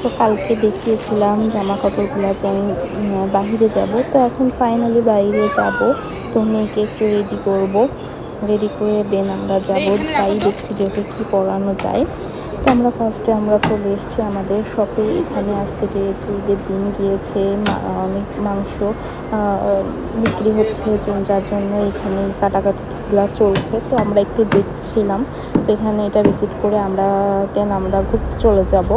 তো কালকে দেখিয়েছিলাম জামা কাপড়গুলো যে আমি বাহিরে যাব। তো এখন ফাইনালি বাইরে যাব। তো মেয়েকে একটু রেডি করব। রেডি করে দেন আমরা যাব। তাই দেখছি যে ওকে কী পরানো যায়। তো আমরা ফার্স্টে আমরা চলে এসেছি আমাদের শপে এখানে আসতে যেহেতু ঈদের দিন গিয়েছে অনেক মাংস বিক্রি হচ্ছে যার জন্য এখানে কাটাকাটিগুলো চলছে। তো আমরা একটু দেখছিলাম। তো এখানে এটা ভিজিট করে আমরা দেন আমরা ঘুরতে চলে যাব।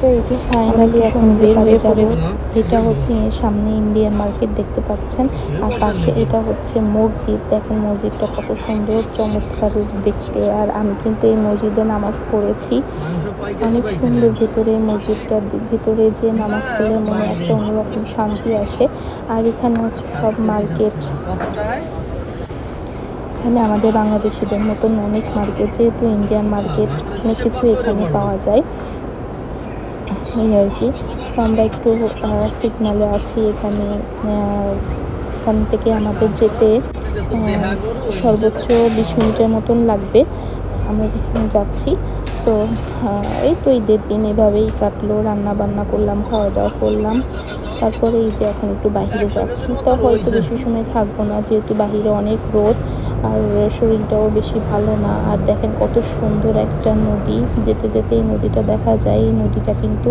তো এই যে ফাইনালি এখন বের হয়ে যাবে। এটা হচ্ছে সামনে ইন্ডিয়ান মার্কেট দেখতে পাচ্ছেন। আর পাশে এটা হচ্ছে মসজিদ। দেখেন মসজিদটা কত সুন্দর চমৎকার দেখতে। আর আমি কিন্তু এই মসজিদে নামাজ পড়েছি। অনেক সুন্দর ভিতরে মসজিদটার ভিতরে যে নামাজ পড়লে মনে একটা অন্যরকম শান্তি আসে। আর এখানে হচ্ছে সব মার্কেট এখানে আমাদের বাংলাদেশিদের মতন অনেক মার্কেট যেহেতু ইন্ডিয়ান মার্কেট অনেক কিছু এখানে পাওয়া যায়। এই আর কি। তো আমরা একটু সিগনালে আছি এখানে এখান থেকে আমাদের যেতে সর্বোচ্চ বিশ মিনিটের মতন লাগবে। আমরা যেখানে যাচ্ছি, তো এই তো ঈদের দিন এভাবেই কাটলো রান্না বান্না করলাম খাওয়া দাওয়া করলাম। তারপরে এই যে এখন একটু বাহিরে যাচ্ছি, তো হয়তো বেশি সময় থাকব না, যেহেতু বাহিরে অনেক রোদ আর শরীরটাও বেশি ভালো না। আর দেখেন কত সুন্দর একটা নদী, যেতে যেতে এই নদীটা দেখা যায়। এই নদীটা কিন্তু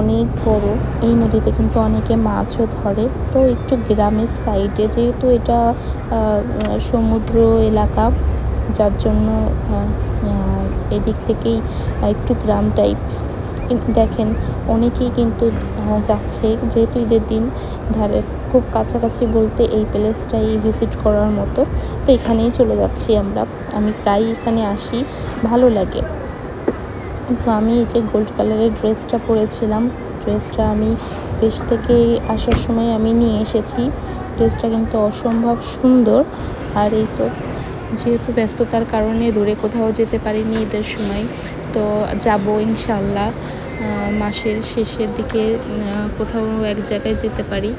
অনেক বড়, এই নদীতে কিন্তু অনেকে মাছও ধরে। তো একটু গ্রামের সাইডে, যেহেতু এটা সমুদ্র এলাকা, যার জন্য এদিক থেকেই একটু গ্রাম টাইপ দেখেন, অনেকেই কিন্তু যাচ্ছে যেহেতু ঈদের দিন, ধারে খুব কাছাকাছি বলতে এই প্লেসটাই ভিজিট করার মতো। তো এখানেই চলে যাচ্ছি আমরা। আমি প্রায় এখানে আসি, ভালো লাগে। তো আমি এই যে গোল্ড কালারের ড্রেসটা পরেছিলাম ড্রেসটা আমি দেশ থেকে আসার সময় আমি নিয়ে এসেছি। ড্রেসটা কিন্তু অসম্ভব সুন্দর। আর এই তো, যেহেতু ব্যস্ততার কারণে দূরে কোথাও যেতে পারিনি ঈদের সময় তো যাব ইনশাল্লাহ মাসের শেষের দিকে কোথাও এক জায়গায় যেতে পারি।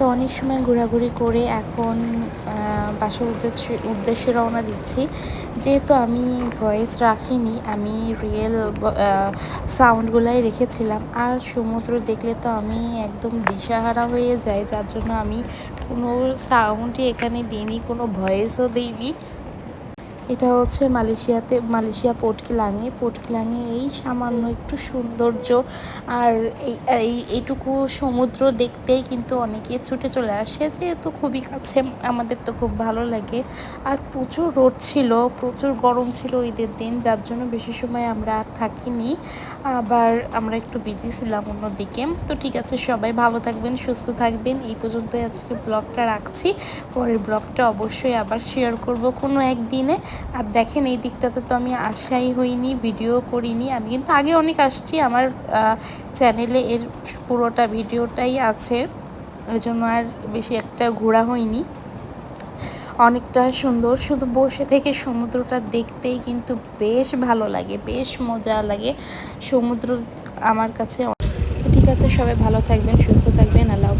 তো অনেক সময় ঘোরাঘুরি করে এখন বাসার উদ্দেশ্যে উদ্দেশ্যে রওনা দিচ্ছি। যেহেতু আমি ভয়েস রাখিনি, আমি রিয়েল সাউন্ডগুলাই রেখেছিলাম। আর সমুদ্র দেখলে তো আমি একদম দিশাহারা হয়ে যাই, যার জন্য আমি কোনো সাউন্ডই এখানে দিইনি, কোনো ভয়েসও দিইনি। এটা হচ্ছে মালয়েশিয়াতে, মালয়েশিয়া পোর্টকিলাঙে। পোর্টকিলাঙে এই সামান্য একটু সৌন্দর্য আর এই এইটুকু সমুদ্র দেখতেই কিন্তু অনেকে ছুটে চলে আসে। যেহেতু খুবই কাছে, আমাদের তো খুব ভালো লাগে। আর প্রচুর রোদ ছিল, প্রচুর গরম ছিল ঈদের দিন, যার জন্য বেশি সময় আমরা আর থাকিনি। আবার আমরা একটু বিজি ছিলাম অন্যদিকে। তো ঠিক আছে, সবাই ভালো থাকবেন, সুস্থ থাকবেন। এই পর্যন্তই আজকে ব্লগটা রাখছি। পরের ব্লগটা অবশ্যই আবার শেয়ার করব কোনো একদিনে। আর দেখেন, এই দিকটাতে তো আমি আশাই হইনি, ভিডিও করিনি। আমি কিন্তু আগে অনেক আসছি আমার চ্যানেলে এর পুরোটা ভিডিওটাই আছে। ওই জন্য আর বেশি একটা ঘোরা হয়নি। অনেকটা সুন্দর, শুধু বসে থেকে সমুদ্রটা দেখতেই কিন্তু বেশ ভালো লাগে, বেশ মজা লাগে। সমুদ্র আমার কাছে ঠিক আছে, সবাই ভালো থাকবেন, সুস্থ থাকবেন, আল্লাহ